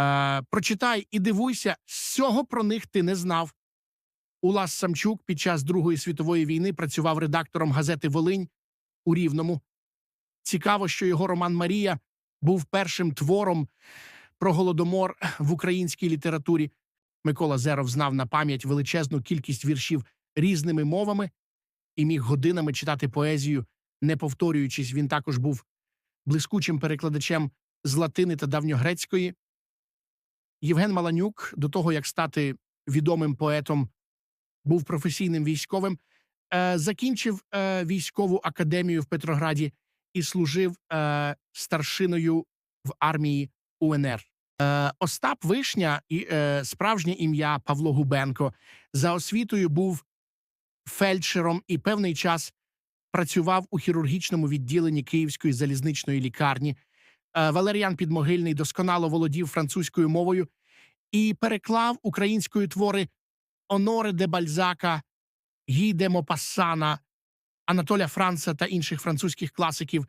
Е, прочитай і дивуйся, всього про них ти не знав. Улас Самчук під час Другої світової війни працював редактором газети Волинь у Рівному. Цікаво, що його роман Марія був першим твором про голодомор в українській літературі. Микола Зеров знав на пам'ять величезну кількість віршів різними мовами і міг годинами читати поезію, не повторюючись. Він також був блискучим перекладачем з латини та давньогрецької. Євген Маланюк, до того як стати відомим поетом, був професійним військовим, е, закінчив е, військову академію в Петрограді і служив е, старшиною в армії УНР. Остап Вишня і справжнє ім'я Павло Губенко за освітою був фельдшером і певний час працював у хірургічному відділенні Київської залізничної лікарні. Е, Валеріан Підмогильний досконало володів французькою мовою і переклав українською твори Оноре де Бальзака, Гі де Мопассана, Анатоля Франца та інших французьких класиків